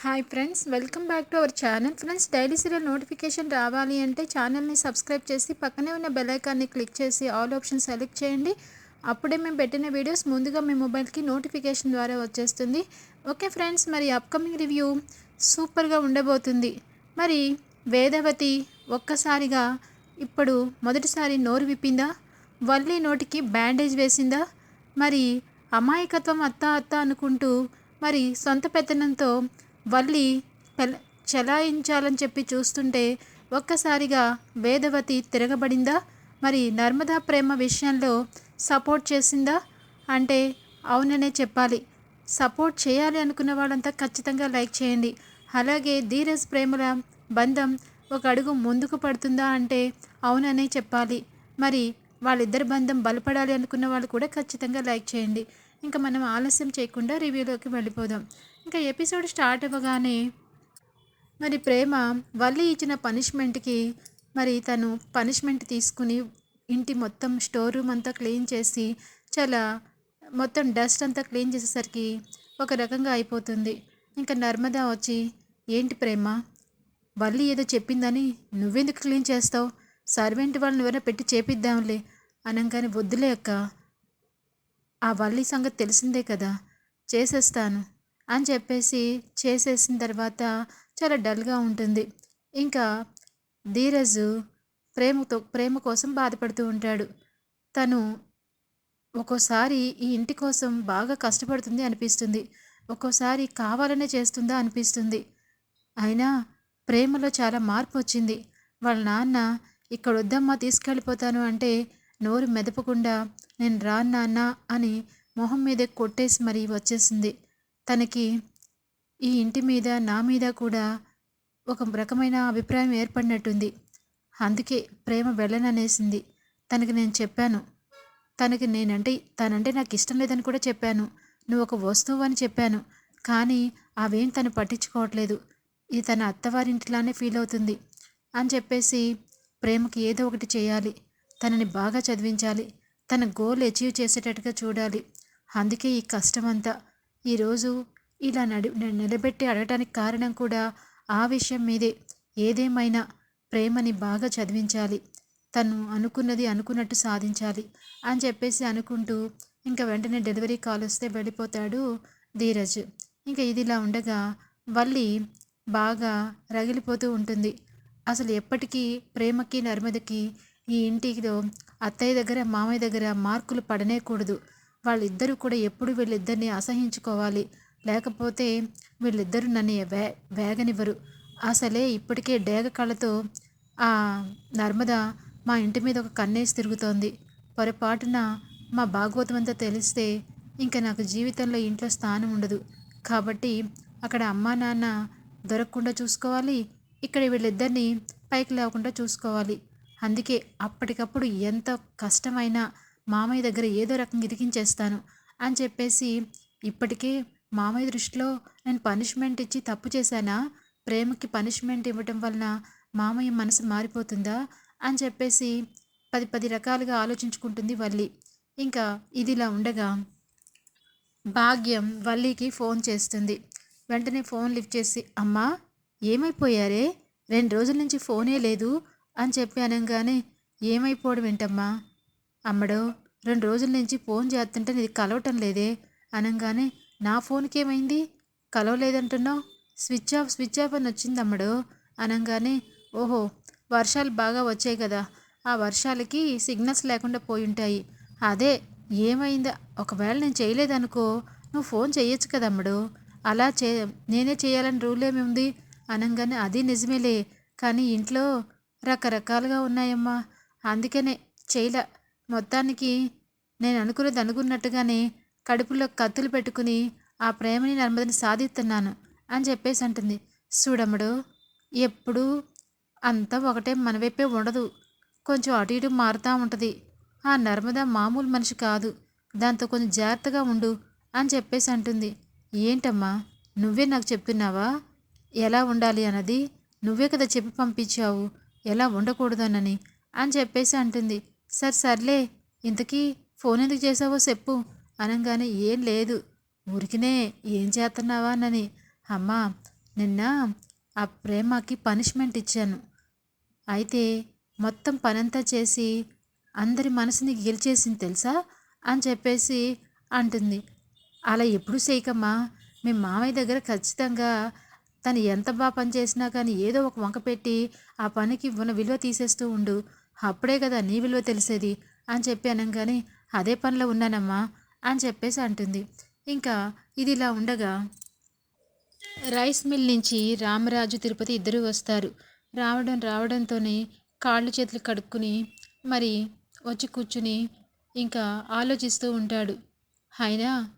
Hi friends welcome back to our channel friends daily serial notification రావాలి అంటే ఛానల్ని subscribe చేసి పక్కనే ఉన్న బెలైకాన్ని క్లిక్ చేసి ఆల్ ఆప్షన్ సెలెక్ట్ చేయండి. అప్పుడే మేము పెట్టిన వీడియోస్ ముందుగా మీ మొబైల్కి నోటిఫికేషన్ ద్వారా వచ్చేస్తుంది. ఓకే ఫ్రెండ్స్ మరి అప్కమింగ్ రివ్యూ సూపర్గా ఉండబోతుంది. మరి వేదవతి ఒక్కసారిగా ఇప్పుడు మొదటిసారి నోరు విప్పిందా? వల్లి నోటికి బ్యాండేజ్ వేసిందా? మరి అమాయకత్వం అత్త అత్త అనుకుంటూ మరి సొంత పెత్తనంతో వల్లి చలాయించాలని చెప్పి చూస్తుంటే ఒక్కసారిగా వేదవతి తిరగబడిందా? మరి నర్మదా ప్రేమ విషయంలో సపోర్ట్ చేసిందా? అంటే అవుననే చెప్పాలి. సపోర్ట్ చేయాలి అనుకున్న వాళ్ళంతా ఖచ్చితంగా లైక్ చేయండి. అలాగే ధీరజ్ ప్రేమల బంధం ఒక అడుగు ముందుకు పడుతుందా అంటే అవుననే చెప్పాలి. మరి వాళ్ళిద్దరి బంధం బలపడాలి అనుకున్న వాళ్ళు కూడా ఖచ్చితంగా లైక్ చేయండి. ఇంకా మనం ఆలస్యం చేయకుండా రివ్యూలోకి వెళ్ళిపోదాం. ఇంకా ఎపిసోడ్ స్టార్ట్ అవ్వగానే మరి ప్రేమ వల్లి ఇచ్చిన పనిష్మెంట్కి మరి తను పనిష్మెంట్ తీసుకుని ఇంటి మొత్తం స్టోర్ రూమ్ అంతా క్లీన్ చేసి చాలా మొత్తం డస్ట్ అంతా క్లీన్ చేసేసరికి ఒక రకంగా అయిపోతుంది. ఇంకా నర్మదా వచ్చి ఏంటి ప్రేమ? వల్లి ఏదో చెప్పిందని నువ్వెందుకు క్లీన్ చేస్తావు? సర్వెంట్ వాళ్ళని ఎవరైనా పెట్టి చేపిద్దాంలే అనగానే వద్దులే అక్క. ఆ వల్లి సంగతి తెలిసిందే కదా. చేసేస్తాను. అని చెప్పేసి చేసేసిన తర్వాత చాలా డల్గా ఉంటుంది. ఇంకా ధీరజ్ ప్రేమతో ప్రేమ కోసం బాధపడుతూ ఉంటాడు. తను ఒక్కోసారి ఈ ఇంటి కోసం బాగా కష్టపడుతుంది అనిపిస్తుంది. ఒక్కోసారి కావాలనే చేస్తుందా అనిపిస్తుంది. అయినా ప్రేమలో చాలా మార్పు వచ్చింది. వాళ్ళ నాన్న ఇక్కడ వద్దమ్మా తీసుకెళ్ళిపోతాను అంటే నోరు మెదపకుండా నేను రాను నాన్న అని మొహం మీద కొట్టేసి మరీ వచ్చేసింది. తనకి ఈ ఇంటి మీద నా మీద కూడా ఒక రకమైన అభిప్రాయం ఏర్పడినట్టుంది. అందుకే ప్రేమ వెళ్ళననేసింది. తనకి నేను చెప్పాను. తనకి నేనంటే తనంటే నాకు ఇష్టం లేదని కూడా చెప్పాను. నువ్వు ఒక వస్తువు అని చెప్పాను. కానీ అవేం తను పట్టించుకోవట్లేదు. ఇది తన అత్తవారింటిలానే ఫీల్ అవుతుంది అని చెప్పేసి ప్రేమకి ఏదో ఒకటి చేయాలి. తనని బాగా చదివించాలి. తన గోల్ అచీవ్ చేసేటట్టుగా చూడాలి. అందుకే ఈ కష్టమంతా ఈరోజు ఇలా నడి నిలబెట్టి అడగటానికి కారణం కూడా ఆ విషయం మీదే. ఏదేమైనా ప్రేమని బాగా చదివించాలి. తను అనుకున్నది అనుకున్నట్టు సాధించాలి అని చెప్పేసి అనుకుంటూ ఇంకా వెంటనే డెలివరీ కాల్ వస్తే వెళ్ళిపోతాడు ధీరజ్. ఇంకా ఇదిలా ఉండగా వల్లి బాగా రగిలిపోతూ ఉంటుంది. అసలు ఎప్పటికీ ప్రేమకి నర్మదకి ఈ ఇంటిలో అత్తయ్య దగ్గర మామయ్య దగ్గర మార్కులు పడనేకూడదు. వాళ్ళిద్దరూ కూడా ఎప్పుడు వీళ్ళిద్దరిని అసహించుకోవాలి. లేకపోతే వీళ్ళిద్దరూ నన్ను వే వేగనివ్వరు. అసలే ఇప్పటికే డేగ కళ్ళతో ఆ నర్మద మా ఇంటి మీద ఒక కన్నేసి తిరుగుతోంది. పొరపాటున మా భాగవతం అంతా తెలిస్తే ఇంకా నాకు జీవితంలో ఇంట్లో స్థానం ఉండదు. కాబట్టి అక్కడ అమ్మా నాన్న దొరకకుండా చూసుకోవాలి. ఇక్కడ వీళ్ళిద్దరిని పైకి లేకుండా చూసుకోవాలి. అందుకే అప్పటికప్పుడు ఎంత కష్టమైనా మామయ్య దగ్గర ఏదో రకంగా ఇరికించేస్తాను అని చెప్పేసి ఇప్పటికే మామయ్య దృష్టిలో నేను పనిష్మెంట్ ఇచ్చి తప్పు చేశానా? ప్రేమకి పనిష్మెంట్ ఇవ్వటం వలన మామయ్య మనసు మారిపోతుందా? అని చెప్పేసి పది పది రకాలుగా ఆలోచించుకుంటుంది వల్లి. ఇంకా ఇదిలా ఉండగా భాగ్యం వల్లికి ఫోన్ చేస్తుంది. వెంటనే ఫోన్ లిఫ్ట్ చేసి అమ్మా ఏమైపోయారే? రెండు రోజుల నుంచి ఫోనే లేదు అని చెప్పి అనగానే ఏమైపోవడం ఏంటమ్మా? అమ్మడో రెండు రోజుల నుంచి ఫోన్ చేస్తుంటే నీది కలవటం లేదే? అనగానే నా ఫోన్కి ఏమైంది కలవలేదంటున్నావు? స్విచ్ ఆఫ్ స్విచ్ ఆఫ్ అని వచ్చింది అమ్మడు. అనగానే ఓహో వర్షాలు బాగా వచ్చాయి కదా. ఆ వర్షాలకి సిగ్నల్స్ లేకుండా పోయి ఉంటాయి. అదే ఏమైందా? ఒకవేళ నేను చేయలేదనుకో నువ్వు ఫోన్ చేయొచ్చు కదా అలా చే నేనే చేయాలని రూల్ ఏమి అనగానే అది నిజమేలే. కానీ ఇంట్లో రకరకాలుగా ఉన్నాయమ్మా. అందుకనే చేయలే. మొత్తానికి నేను అనుకున్నది అనుకున్నట్టుగానే కడుపులో కత్తులు పెట్టుకుని ఆ ప్రేమని నర్మదని సాధిస్తున్నాను అని చెప్పేసి అంటుంది. చూడమ్మడు ఎప్పుడు అంతా ఒకటే మన వైపే ఉండదు. కొంచెం అటు ఇటు మారుతూ ఉంటుంది. ఆ నర్మద మామూలు మనిషి కాదు. దాంతో కొంచెం జాగ్రత్తగా ఉండు అని చెప్పేసి అంటుంది. ఏంటమ్మా నువ్వే నాకు చెప్తున్నావా ఎలా ఉండాలి అన్నది? నువ్వే కదా చెప్పి పంపించావు. ఎలా ఉండకూడదనని అని చెప్పేసి అంటుంది. సార్ సర్లే ఇంతకీ ఫోన్ ఎందుకు చేసావో చెప్పు. అనగానే ఏం లేదు. ఊరికినే ఏం చేస్తున్నావా అని అమ్మా నిన్న ఆ ప్రేమకి పనిష్మెంట్ ఇచ్చాను. అయితే మొత్తం పనంతా చేసి అందరి మనసుని గెలిచేసింది తెలుసా? అని చెప్పేసి అంటుంది. అలా ఎప్పుడు చేయకమ్మా. మీ మామయ్య దగ్గర ఖచ్చితంగా తను ఎంత బాగా పని చేసినా కానీ ఏదో ఒక వంక పెట్టి ఆ పనికి ఉన్న విలువ తీసేస్తూ ఉండు. అప్పుడే కదా నీ విలువ తెలిసేది అని చెప్పి అనగానే అదే పనిలో ఉన్నానమ్మా అని చెప్పేసి అంటుంది. ఇంకా ఇది ఇలా ఉండగా రైస్ మిల్ నుంచి రామరాజు తిరుపతి ఇద్దరు వస్తారు. రావడం రావడంతోనే కాళ్ళు చేతులు కడుక్కుని మరి వచ్చి కూర్చుని ఇంకా ఆలోచిస్తూ ఉంటాడు. అయినా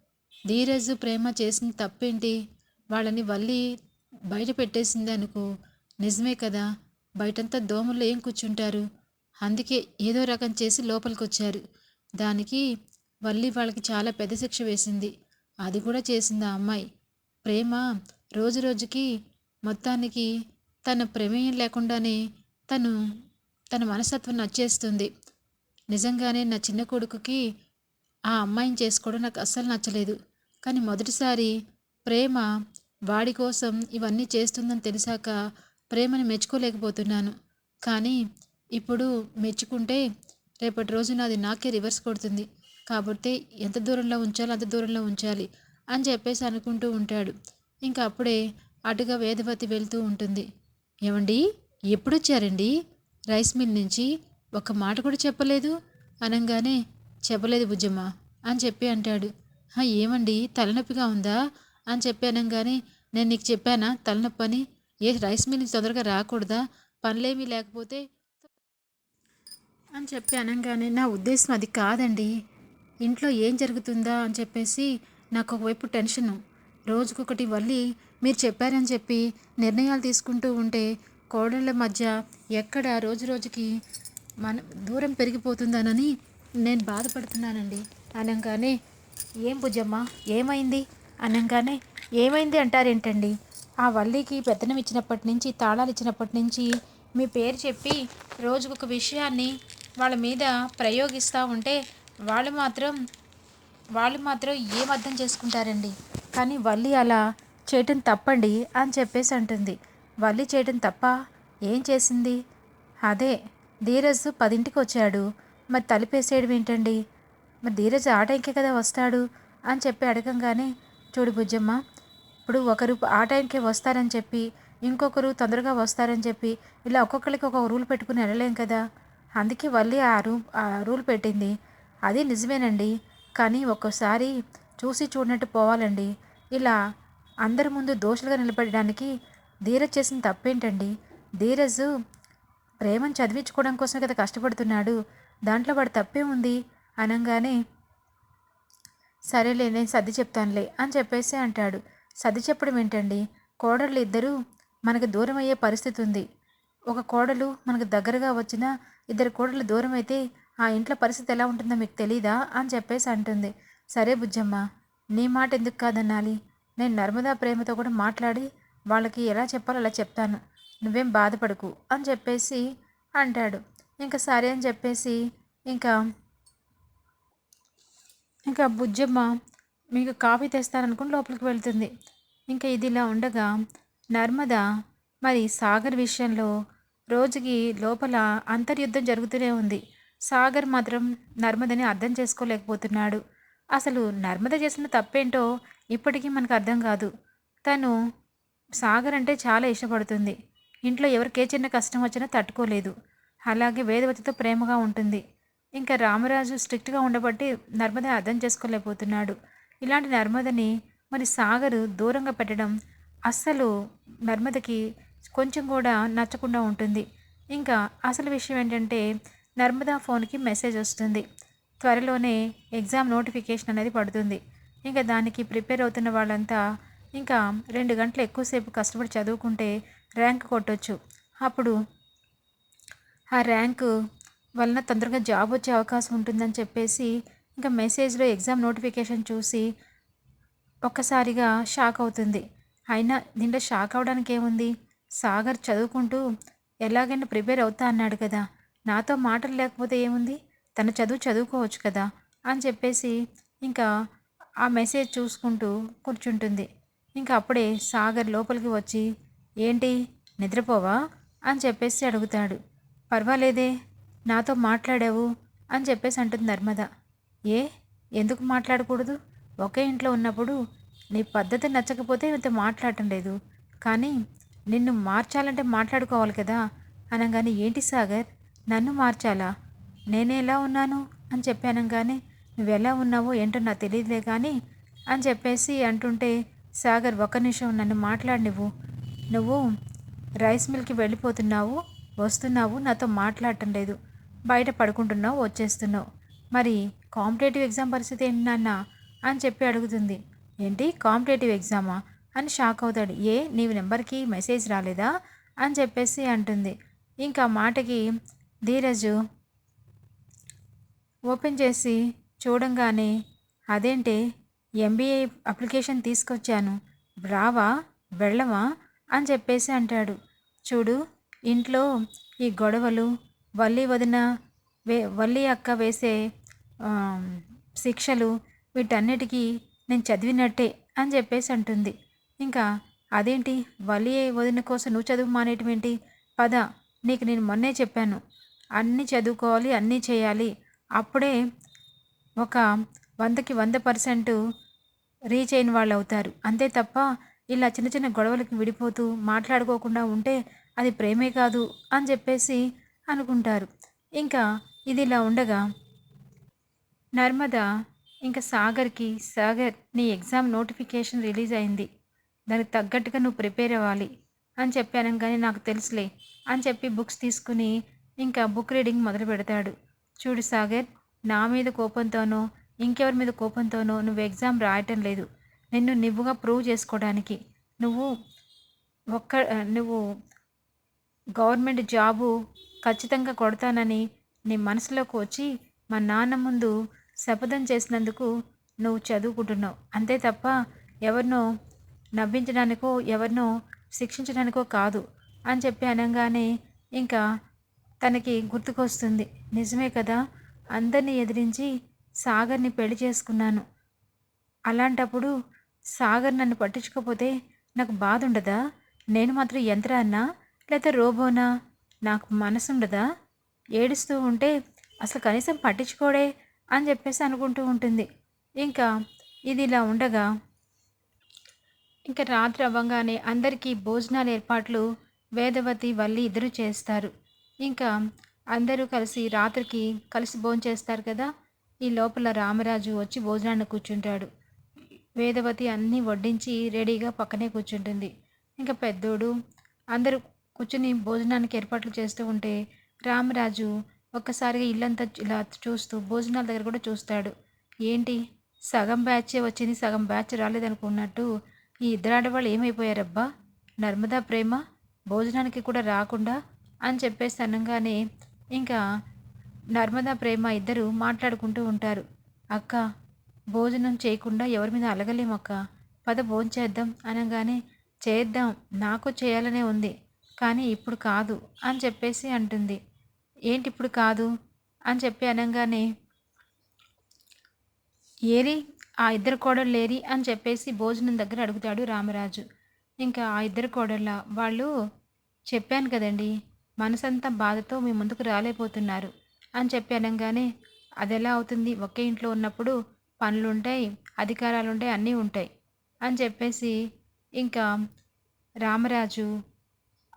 ధీరజ్ ప్రేమ చేసిన తప్పేంటి? వాళ్ళని వల్లి బయట పెట్టేసింది అనుకో. నిజమే కదా బయటంతా దోమలు ఏం కూర్చుంటారు? అందుకే ఏదో రకం చేసి లోపలికి వచ్చారు దానికి వల్లి వాళ్ళకి చాలా పెద్ద శిక్ష వేసింది. అది కూడా చేసింది ఆ అమ్మాయి. ప్రేమ రోజు రోజుకి మొత్తానికి తన ప్రమేయం లేకుండానే తను తన మనస్తత్వం నచ్చేస్తుంది. నిజంగానే నా చిన్న కొడుకుకి ఆ అమ్మాయిని చేసుకోవడం నాకు అస్సలు నచ్చలేదు. కానీ మొదటిసారి ప్రేమ వాడి కోసం ఇవన్నీ చేస్తుందని తెలిసాక ప్రేమని మెచ్చుకోలేకపోతున్నాను. కానీ ఇప్పుడు మెచ్చుకుంటే రేపటి రోజున అది నాకే రివర్స్ కొడుతుంది. కాబట్టి ఎంత దూరంలో ఉంచాలో అంత దూరంలో ఉంచాలి అని చెప్పేసి అనుకుంటూ ఉంటాడు. ఇంకా అప్పుడే అటుగా వేదవతి వెళ్తూ ఉంటుంది. ఏమండి? ఎప్పుడొచ్చారండి? రైస్ మిల్ నుంచి ఒక్క మాట కూడా చెప్పలేదు. అనగానే చెప్పలేదు బుజ్జమ్మ అని చెప్పి అంటాడు. ఏమండి? తలనొప్పిగా ఉందా? అని చెప్పి అనగానే నేను నీకు చెప్పానా తలనొప్పి అని ఏ రైస్ మిల్ నుంచి తొందరగా రాకూడదా? పనులేమీ లేకపోతే అని చెప్పి అనగానే నా ఉద్దేశం అది కాదండి. ఇంట్లో ఏం జరుగుతుందా? అని చెప్పేసి నాకు ఒకవైపు టెన్షను. రోజుకొకటి వల్లి మీరు చెప్పారని చెప్పి నిర్ణయాలు తీసుకుంటూ ఉంటే కోడళ్ళ మధ్య ఎక్కడ రోజు రోజుకి మన దూరం పెరిగిపోతుందనని నేను బాధపడుతున్నానండి. అనగానే ఏం భుజమ్మా ఏమైంది? అనగానే ఏమైంది అంటారేంటండి? ఆ వల్లికి పెత్తనం ఇచ్చినప్పటి నుంచి తాళాలు ఇచ్చినప్పటి నుంచి మీ పేరు చెప్పి రోజుకొక విషయాన్ని వాళ్ళ మీద ప్రయోగిస్తూ ఉంటే వాళ్ళు మాత్రం వాళ్ళు మాత్రం ఏం అర్థం చేసుకుంటారండి? కానీ వల్లి అలా చేయటం తప్పండి అని చెప్పేసి అంటుంది. వల్లి చేయటం తప్ప ఏం చేసింది? అదే ధీరజ్ పదింటికి వచ్చాడు. మరి తలిపేసేయడం ఏంటండి? మరి ధీరజ్ ఆ టైంకే కదా వస్తాడు అని చెప్పి అడగంగానే చూడు బుజ్జమ్మ ఇప్పుడు ఒకరు ఆ టైంకే వస్తారని చెప్పి ఇంకొకరు తొందరగా వస్తారని చెప్పి ఇలా ఒక్కొక్కరికి ఒక రూల్ పెట్టుకుని వెళ్ళలేం కదా? అందుకే వల్లి ఆ రూ ఆ రూల్ పెట్టింది. అది నిజమేనండి. కానీ ఒక్కోసారి చూసి చూడనట్టు పోవాలండి. ఇలా అందరి ముందు దోషులుగా నిలబడడానికి ధీరజ్ చేసిన తప్పేంటండి? ధీరజ్ ప్రేమను చదివించుకోవడం కోసమే కదా కష్టపడుతున్నాడు. దాంట్లో వాడు తప్పే ఉంది అనగానే సరేలే నేను సర్ది చెప్తానులే అని చెప్పేసి అంటాడు. సర్ది చెప్పడం ఏంటండి? కోడళ్ళు ఇద్దరూ మనకు దూరం అయ్యే పరిస్థితి ఉంది. ఒక కోడలు మనకు దగ్గరగా వచ్చిన ఇద్దరు కోడలు దూరం అయితే ఆ ఇంట్లో పరిస్థితి ఎలా ఉంటుందో మీకు తెలీదా అని చెప్పేసి అంటుంది. సరే బుజ్జమ్మ నీ మాట ఎందుకు కాదనాలి? నేను నర్మదా ప్రేమతో కూడా మాట్లాడి వాళ్ళకి ఎలా చెప్పాలో అలా చెప్తాను. నువ్వేం బాధపడకు అని చెప్పేసి అంటాడు. ఇంకా సరే అని చెప్పేసి ఇంకా ఇంకా బుజ్జమ్మ మీకు కాఫీ తెస్తాననుకుని లోపలికి వెళ్తుంది. ఇంకా ఇది ఇలా ఉండగా నర్మద మరి సాగర్ విషయంలో రోజుకి లోపల అంతర్యుద్ధం జరుగుతూనే ఉంది. సాగర్ మాత్రం నర్మదని అర్థం చేసుకోలేకపోతున్నాడు. అసలు నర్మద చేసిన తప్పేంటో ఇప్పటికీ మనకు అర్థం కాదు. తను సాగర్ అంటే చాలా ఇష్టపడుతుంది. ఇంట్లో ఎవరికే చిన్న కష్టం వచ్చినా తట్టుకోలేదు. అలాగే వేదవతితో ప్రేమగా ఉంటుంది. ఇంకా రామరాజు స్ట్రిక్ట్గా ఉండబట్టి నర్మద అర్థం చేసుకోలేకపోతున్నాడు. ఇలాంటి నర్మదని మరి సాగరు దూరంగా పెట్టడం అస్సలు నర్మదకి కొంచెం కూడా నచ్చకుండా ఉంటుంది. ఇంకా అసలు విషయం ఏంటంటే నర్మదా ఫోన్కి మెసేజ్ వస్తుంది. త్వరలోనే ఎగ్జామ్ నోటిఫికేషన్ అనేది పడుతుంది. ఇంకా దానికి ప్రిపేర్ అవుతున్న వాళ్ళంతా ఇంకా రెండు గంటలు ఎక్కువసేపు కష్టపడి చదువుకుంటే ర్యాంక్ కొట్టొచ్చు. అప్పుడు ఆ ర్యాంకు వలన తొందరగా జాబ్ వచ్చే అవకాశం ఉంటుందని చెప్పేసి ఇంకా మెసేజ్లో ఎగ్జామ్ నోటిఫికేషన్ చూసి ఒక్కసారిగా షాక్ అవుతుంది. అయినా దీంట్లో షాక్ అవడానికి ఏముంది సాగర్ చదువుకుంటూ ఎలాగైనా ప్రిపేర్ అవుతా అన్నాడు కదా. నాతో మాటలు లేకపోతే ఏముంది? తన చదువు చదువుకోవచ్చు కదా అని చెప్పేసి ఇంకా ఆ మెసేజ్ చూసుకుంటూ కూర్చుంటుంది. ఇంకా అప్పుడే సాగర్ లోపలికి వచ్చి ఏంటి? నిద్రపోవా? అని చెప్పేసి అడుగుతాడు. పర్వాలేదే. నాతో మాట్లాడావు అని చెప్పేసి అంటుంది నర్మద. ఏ? ఎందుకు మాట్లాడకూడదు? ఒకే ఇంట్లో ఉన్నప్పుడు నీ పద్ధతి నచ్చకపోతే ఇంత మాట్లాడటం లేదు. కానీ నిన్ను మార్చాలంటే మాట్లాడుకోవాలి కదా? అనగానే ఏంటి సాగర్? నన్ను మార్చాలా? నేనే ఎలా ఉన్నాను? అని చెప్పి అనగానే నువ్వు ఎలా ఉన్నావో ఏంటో నాకు తెలియదులే కానీ అని చెప్పేసి అంటుంటే సాగర్ ఒక్క నిమిషం నన్ను మాట్లాడినవు నువ్వు. నువ్వు రైస్ మిల్కి వెళ్ళిపోతున్నావు వస్తున్నావు నాతో మాట్లాడటం లేదు. బయట పడుకుంటున్నావు వచ్చేస్తున్నావు. మరి కాంపిటేటివ్ ఎగ్జామ్ పరిస్థితి ఏంటి నాన్న? అని చెప్పి అడుగుతుంది. ఏంటి? కాంపిటేటివ్ ఎగ్జామా? అని షాక్ అవుతాడు. ఏ నీవు నెంబర్కి మెసేజ్ రాలేదా? అని చెప్పేసి అంటుంది. ఇంకా మాటకి ధీరజు ఓపెన్ చేసి చూడంగానే అదేంటి ఎంబీఏ అప్లికేషన్ తీసుకొచ్చాను. రావా? వెళ్ళవా? అని చెప్పేసి అంటాడు. చూడు ఇంట్లో ఈ గొడవలు వల్లి వదిన వే వల్లి అక్క వేసే శిక్షలు వీటన్నిటికీ నేను చదివినట్టే అని చెప్పేసి అంటుంది. ఇంకా అదేంటి? వలి వదిన కోసం నువ్వు చదువు మానేయటమేంటి పద నీకు నేను మొన్నే చెప్పాను. అన్నీ చదువుకోవాలి అన్నీ చేయాలి. అప్పుడే ఒక వందకి వంద పర్సెంట్ రీచ్ అయిన వాళ్ళు అవుతారు అంతే తప్ప ఇలా చిన్న చిన్న గొడవలకి విడిపోతూ మాట్లాడుకోకుండా ఉంటే అది ప్రేమే కాదు అని చెప్పేసి అనుకుంటారు. ఇంకా ఇది ఇలా ఉండగా నర్మద ఇంకా సాగర్కి సాగర్ నీ ఎగ్జామ్ నోటిఫికేషన్ రిలీజ్ అయింది. దానికి తగ్గట్టుగా నువ్వు ప్రిపేర్ అవ్వాలి. అని చెప్పాను కానీ నాకు తెలుసులే. అని చెప్పి బుక్స్ తీసుకుని ఇంకా బుక్ రీడింగ్ మొదలు పెడతాడు. చూడు సాగర్ నా మీద కోపంతోనో ఇంకెవరి మీద కోపంతోనో నువ్వు ఎగ్జామ్ రాయటం లేదు. నిన్ను నువ్వుగా ప్రూవ్ చేసుకోవడానికి. నువ్వు ఒక్క నువ్వు గవర్నమెంట్ జాబు ఖచ్చితంగా కొడతానని నీ మనసులోకి వచ్చి మా నాన్న ముందు శపథం చేసినందుకు నువ్వు చదువుకుంటున్నావు. అంతే తప్ప ఎవరినో నవ్వించడానికో ఎవరినో శిక్షించడానికో కాదు అని చెప్పి అనగానే ఇంకా తనకి గుర్తుకొస్తుంది. నిజమే కదా అందరినీ ఎదిరించి సాగర్ని పెళ్ళి చేసుకున్నాను. అలాంటప్పుడు సాగర్ నన్ను పట్టించుకోపోతే నాకు బాధ ఉండదా నేను మాత్రం యంత్రాన్నా లేదా రోబోనా? నాకు మనసుండదా? ఏడుస్తూ ఉంటే అసలు కనీసం పట్టించుకోడే అని చెప్పేసి అనుకుంటూ ఉంటుంది. ఇంకా ఇది ఇలా ఉండగా ఇంకా రాత్రి అవ్వగానే అందరికీ భోజనాల ఏర్పాట్లు వేదవతి వల్లి ఇద్దరు చేస్తారు. ఇంకా అందరూ కలిసి రాత్రికి కలిసి భోంచేస్తారు కదా? ఈ లోపల రామరాజు వచ్చి భోజనాన్ని కూర్చుంటాడు. వేదవతి అన్నీ వడ్డించి రెడీగా పక్కనే కూర్చుంటుంది. ఇంకా పెద్దోడు అందరూ కూర్చుని భోజనానికి ఏర్పాట్లు చేస్తూ ఉంటే రామరాజు ఒక్కసారిగా ఇల్లంతా ఇలా చూస్తూ భోజనాల దగ్గర కూడా చూస్తాడు. ఏంటి? సగం బ్యాచే వచ్చింది సగం బ్యాచ్ రాలేదనుకున్నట్టు ఈ ఇద్దరు ఆడవాళ్ళు ఏమైపోయారబ్బా? నర్మదా ప్రేమ? భోజనానికి కూడా రాకుండా? అని చెప్పేసి అనగానే ఇంకా నర్మదా ప్రేమ ఇద్దరు మాట్లాడుకుంటూ ఉంటారు. అక్క భోజనం చేయకుండా ఎవరి మీద అలగలేము అక్క. పద భోంచేద్దాం అనగానే చేద్దాం నాకు చేయాలనే ఉంది కానీ ఇప్పుడు కాదు అని చెప్పేసి అంటుంది. ఏంటి ఇప్పుడు కాదు? అని చెప్పి అనగానే ఏరి ఆ ఇద్దరు కోడళ్ళు లేరి అని చెప్పేసి భోజనం దగ్గర అడుగుతాడు రామరాజు. ఇంకా ఆ ఇద్దరు కోడళ్ళ వాళ్ళు చెప్పాను కదండి మనసంతా బాధతో మీ ముందుకు రాలేకపోతున్నారు అని చెప్పి అనగానే అది ఎలా అవుతుంది? ఒకే ఇంట్లో ఉన్నప్పుడు పనులుంటాయి అధికారాలు ఉంటాయి అన్నీ ఉంటాయి అని చెప్పేసి ఇంకా రామరాజు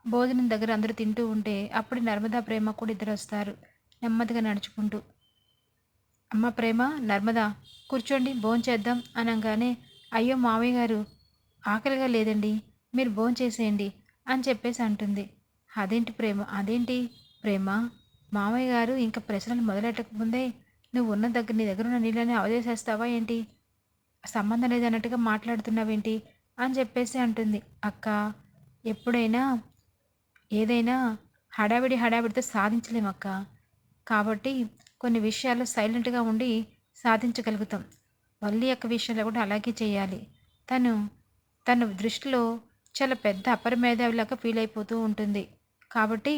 భోజనం దగ్గర అందరూ తింటూ ఉంటే అప్పుడు నర్మదా ప్రేమ కూడా ఇద్దరు వస్తారు నెమ్మదిగా నడుచుకుంటూ. అమ్మ ప్రేమ నర్మదా కూర్చోండి భోంచేద్దాం అనగానే అయ్యో మావయ్య గారు ఆకలిగా లేదండి మీరు భోంచేసేయండి అని చెప్పేసి అంటుంది. అదేంటి ప్రేమ అదేంటి? ప్రేమ మామయ్య గారు ఇంకా ప్రశ్నలు మొదలెట్టకముందే నువ్వు ఉన్న దగ్గర నీ దగ్గర ఉన్న నీళ్ళని అవదేసేస్తావా ఏంటి? సంబంధం లేదన్నట్టుగా మాట్లాడుతున్నావేంటి? అని చెప్పేసి అంటుంది. అక్క ఎప్పుడైనా ఏదైనా హడావిడి హడావిడితో సాధించలేమక్క. కాబట్టి కొన్ని విషయాలు సైలెంట్గా ఉండి సాధించగలుగుతాం. వల్లి యొక్క విషయంలో కూడా అలాగే చేయాలి. తను తన దృష్టిలో చాలా పెద్ద అపరమేధావిలాగా ఫీల్ అయిపోతూ ఉంటుంది. కాబట్టి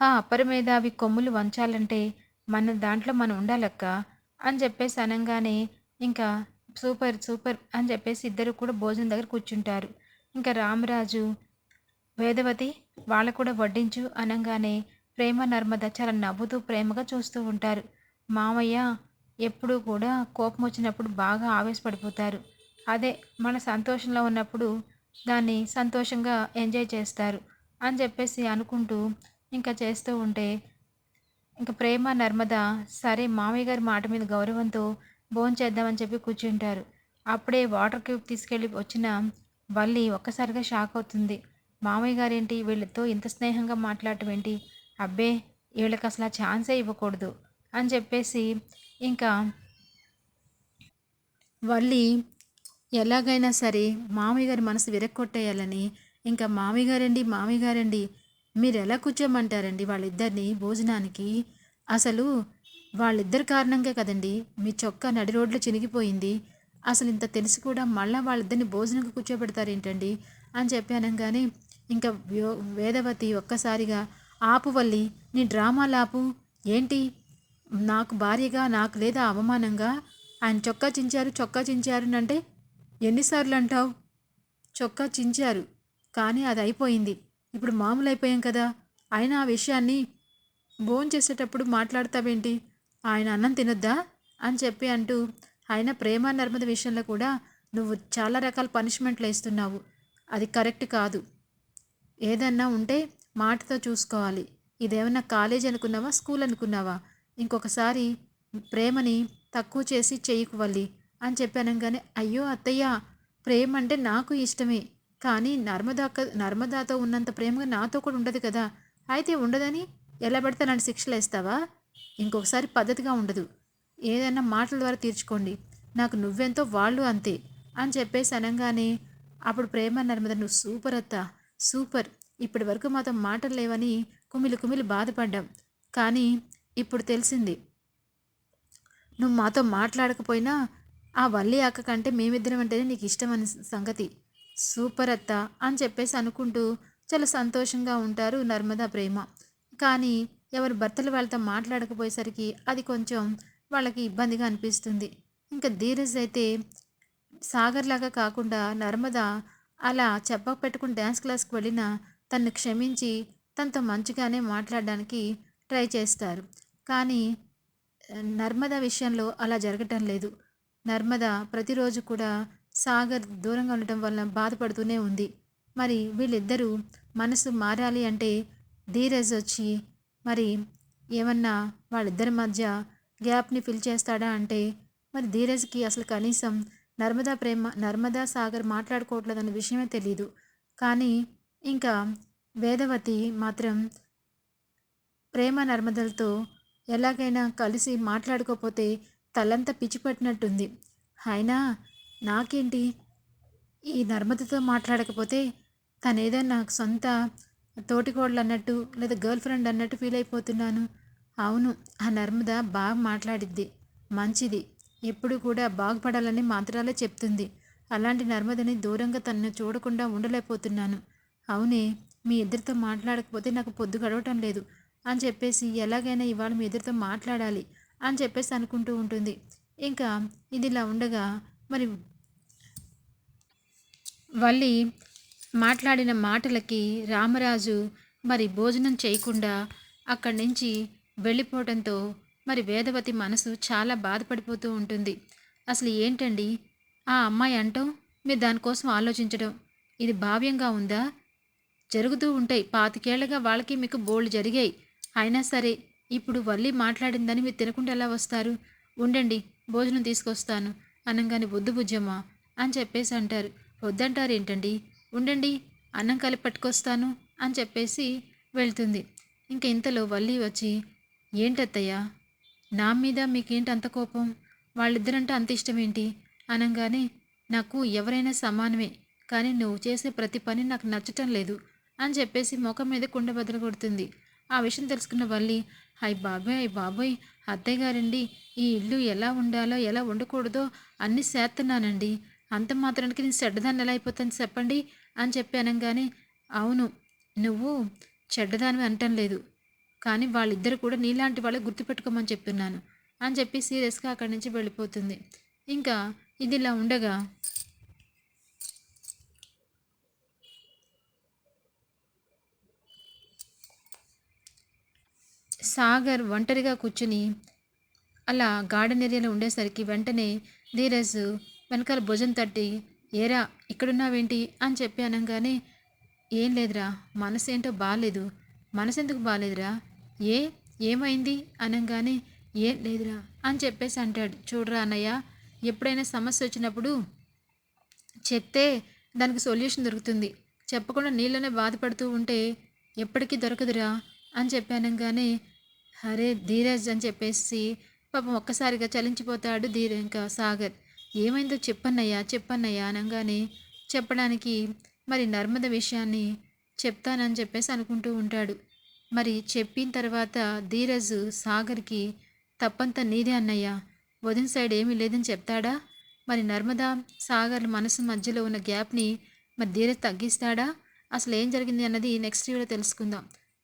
ఆ అపరమేధావి కొమ్ములు వంచాలంటే మన దాంట్లో మనం ఉండాలక్క అని చెప్పేసి అనగానే ఇంకా సూపర్ సూపర్ అని చెప్పేసి ఇద్దరు కూడా భోజనం దగ్గర కూర్చుంటారు. ఇంకా రామరాజు వేదవతి వాళ్ళ కూడా వడ్డించు అనగానే ప్రేమ నర్మద చాలా నవ్వుతూ ప్రేమగా చూస్తూ ఉంటారు. మామయ్య ఎప్పుడూ కూడా కోపం వచ్చినప్పుడు బాగా ఆవేశపడిపోతారు. అదే మన సంతోషంలో ఉన్నప్పుడు దాన్ని సంతోషంగా ఎంజాయ్ చేస్తారు అని చెప్పేసి అనుకుంటూ ఇంకా చేస్తూ ఉంటే ఇంకా ప్రేమ నర్మద సరే మామయ్య గారి మాట మీద గౌరవంతో భోజనం చేద్దామని చెప్పి కూర్చుంటారు. అప్పుడే వాటర్ క్యూబ్ తీసుకెళ్ళి వచ్చిన వల్లి ఒక్కసారిగా షాక్ అవుతుంది. మామయ్య గారేంటి వీళ్ళతో ఇంత స్నేహంగా మాట్లాడటం ఏంటి? అబ్బే వీళ్ళకి అసలు ఆ ఛాన్సే ఇవ్వకూడదు అని చెప్పేసి ఇంకా వల్లి ఎలాగైనా సరే మామయ్య గారి మనసు విరక్కొట్టేయాలని ఇంకా మామయ్య గారండి మామయ్య గారండి మీరు ఎలా కూర్చోమంటారండి వాళ్ళిద్దరిని భోజనానికి? అసలు వాళ్ళిద్దరి కారణంగా కదండి మీ చొక్కా నడి రోడ్లో చినిగిపోయింది. అసలు ఇంత తెలిసి కూడా మళ్ళీ వాళ్ళిద్దరిని భోజనంకి కూర్చోబెడతారేంటండి అని చెప్పి అనగానే ఇంకా వేదవతి ఒక్కసారిగా ఆపువల్లి నీ డ్రామాలాపు ఏంటి? నాకు భార్యగా నాకు లేదా అవమానంగా? ఆయన చొక్కా చించారు చొక్కా చించారు అంటే ఎన్నిసార్లు అంటావు చొక్కా చించారు కానీ అది అయిపోయింది. ఇప్పుడు మామూలు అయిపోయాం కదా. ఆయన ఆ విషయాన్ని భోంచేసేటప్పుడు మాట్లాడతావేంటి? ఆయన అన్నం తినొద్దా? అని చెప్పి అంటూ ఆయన ప్రేమ నర్మద విషయంలో కూడా నువ్వు చాలా రకాల పనిష్మెంట్లు వేస్తున్నావు. అది కరెక్ట్ కాదు. ఏదన్నా ఉంటే మాటతో చూసుకోవాలి. ఇదేమన్నా కాలేజ్ అనుకున్నావా? స్కూల్ అనుకున్నావా? ఇంకొకసారి ప్రేమని తక్కువ చేసి చెయ్యకు వల్లి అని చెప్పానంగానే అయ్యో అత్తయ్య ప్రేమ అంటే నాకు ఇష్టమే. కానీ నర్మదాక నర్మదాతో ఉన్నంత ప్రేమగా నాతో కూడా ఉండదు కదా. అయితే ఉండదని ఎలా పడితే నన్ను శిక్షలు వేస్తావా? ఇంకొకసారి పద్ధతిగా ఉండదు. ఏదైనా మాటల ద్వారా తీర్చుకోండి. నాకు నువ్వెంతో వాళ్ళు అంతే అని చెప్పేసి అనగానే అప్పుడు ప్రేమ నర్మద నువ్వు సూపర్ అత్త సూపర్. ఇప్పటి వరకు మాతో మాటలు లేవని కుమిలి కుమిలి బాధపడ్డాం. కానీ ఇప్పుడు తెలిసింది. నువ్వు మాతో మాట్లాడకపోయినా ఆ వల్లి అక్క కంటే మేమిద్దరం అంటేనే నీకు ఇష్టం అనే సంగతి. సూపర్ అత్త అని చెప్పేసి అనుకుంటూ చాలా సంతోషంగా ఉంటారు నర్మదా ప్రేమ. కానీ ఎవరి భర్తలు వాళ్ళతో మాట్లాడకపోయేసరికి అది కొంచెం వాళ్ళకి ఇబ్బందిగా అనిపిస్తుంది. ఇంకా ధీరజ్ అయితే సాగర్ లాగా కాకుండా నర్మద అలా చెప్పక పెట్టుకుని డ్యాన్స్ క్లాస్కి వెళ్ళిన తను క్షమించి తనతో మంచిగానే మాట్లాడడానికి ట్రై చేస్తారు. కానీ నర్మద విషయంలో అలా జరగటం లేదు. నర్మద ప్రతిరోజు కూడా సాగర్ దూరంగా ఉండటం వల్ల బాధపడుతూనే ఉంది. మరి వీళ్ళిద్దరూ మనసు మారాలి అంటే ధీరజ్ వచ్చి మరి ఏమన్నా వాళ్ళిద్దరి మధ్య గ్యాప్ని ఫిల్ చేస్తాడా అంటే మరి ధీరజ్కి అసలు కనీసం నర్మదా ప్రేమ నర్మదా సాగర్ మాట్లాడుకోవట్లేదన్న విషయమే తెలియదు కానీ ఇంకా వేదవతి మాత్రం ప్రేమ నర్మదలతో ఎలాగైనా కలిసి మాట్లాడుకోపోతే తలంతా పిచ్చిపట్టినట్టుంది అయినా నాకేంటి? ఈ నర్మదతో మాట్లాడకపోతే తనేదో నాకు సొంత తోటికోడలు అన్నట్టు లేదా గర్ల్ ఫ్రెండ్ అన్నట్టు ఫీల్ అయిపోతున్నాను. అవును ఆ నర్మద బాగా మాట్లాడిద్ది. మంచిది. ఎప్పుడు కూడా బాగుపడాలని మాత్రాలే చెప్తుంది. అలాంటి నర్మదని దూరంగా తనను చూడకుండా ఉండలేకపోతున్నాను. అవునే మీ ఇద్దరితో మాట్లాడకపోతే నాకు పొద్దు గడవటం లేదు. అని చెప్పేసి ఎలాగైనా ఇవాళ మీ ఇద్దరితో మాట్లాడాలి అని చెప్పేసి అనుకుంటూ ఉంటుంది. ఇంకా ఇది ఇలా ఉండగా మరి వల్లి మాట్లాడిన మాటలకి రామరాజు మరి భోజనం చేయకుండా అక్కడి నుంచి వెళ్ళిపోవడంతో మరి వేదవతి మనసు చాలా బాధపడిపోతూ ఉంటుంది. అసలు ఏంటండి? ఆ అమ్మాయి అంటాం మీరు దానికోసం ఆలోచించడం ఇది భావ్యంగా ఉందా? జరుగుతూ ఉంటాయి. పాతికేళ్ళుగా వాళ్ళకి మీకు బోల్డ్ జరిగాయి. అయినా సరే ఇప్పుడు వల్లి మాట్లాడిందని మీరు తినకుండా ఎలా వస్తారు? ఉండండి భోజనం తీసుకొస్తాను. అనంగాని వద్దు బుజ్జమ్మ అని చెప్పేసి అంటారు. వద్దంటారు ఏంటండి? ఉండండి అన్నం కలిపి పట్టుకొస్తాను అని చెప్పేసి వెళ్తుంది. ఇంక ఇంతలో వల్లి వచ్చి ఏంటత్తయ్య? నా మీద మీకేంటి అంత కోపం? వాళ్ళిద్దరంటే అంత ఇష్టం ఏంటి అనగానే నాకు ఎవరైనా సమానమే. కానీ నువ్వు చేసే ప్రతి పని నాకు నచ్చటం లేదు. అని చెప్పేసి ముఖం మీద కుండ బదులు కొడుతుంది. ఆ విషయం తెలుసుకున్న వల్లి హాయ్ బాబాయ్ అయ్ బాబోయ్ అత్తయ్య గారండి ఈ ఇల్లు ఎలా ఉండాలో ఎలా ఉండకూడదో అన్నీ చేస్తున్నానండి. అంత మాత్రానికి నేను చెడ్డదాన్ని ఎలా అయిపోతాను చెప్పండి అని చెప్పి అనగానే అవును నువ్వు చెడ్డదానివి అంటం లేదు. కానీ వాళ్ళిద్దరు కూడా నీలాంటి వాళ్ళే గుర్తుపెట్టుకోమని చెప్తున్నాను అని చెప్పి సీరియస్గా అక్కడి నుంచి వెళ్ళిపోతుంది. ఇంకా ఇది ఇలా ఉండగా సాగర్ ఒంటరిగా కూర్చుని అలా గార్డెన్ ఏరియాలో ఉండేసరికి వెంటనే ధీరజ్ వెనకాల భుజం తట్టి ఏరా ఇక్కడున్నావేంటి? అని చెప్పి అనగానే ఏం లేదురా మనసు ఏంటో బాగాలేదు మనసు ఎందుకు బాగాలేదురా ఏ ఏమైంది? అనగానే ఏం లేదురా అని చెప్పేసి అంటాడు. చూడరా అన్నయ్య ఎప్పుడైనా సమస్య వచ్చినప్పుడు చెప్తే దానికి సొల్యూషన్ దొరుకుతుంది. చెప్పకుండా నీళ్ళనే బాధపడుతూ ఉంటే ఎప్పటికీ దొరకదురా. అని చెప్పానంగానే అరే ధీరజ్ అని చెప్పేసి పాపం ఒక్కసారిగా చలించిపోతాడు ధీర ఇంకా సాగర్. ఏమైందో చెప్పన్నయ్యా చెప్పన్నయ్యా అనగానే చెప్పడానికి మరి నర్మద విషయాన్ని చెప్తానని చెప్పేసి అనుకుంటూ ఉంటాడు. మరి చెప్పిన తర్వాత ధీరజ్ సాగర్కి తప్పంతా నీదే అన్నయ్య. వదిన సైడ్ ఏమీ లేదని చెప్తాడా? మరి నర్మదా సాగర్ మనసు మధ్యలో ఉన్న గ్యాప్ని మరి ధీరజ్ తగ్గిస్తాడా? అసలు ఏం జరిగింది అన్నది నెక్స్ట్ వీడియో తెలుసుకుందాం.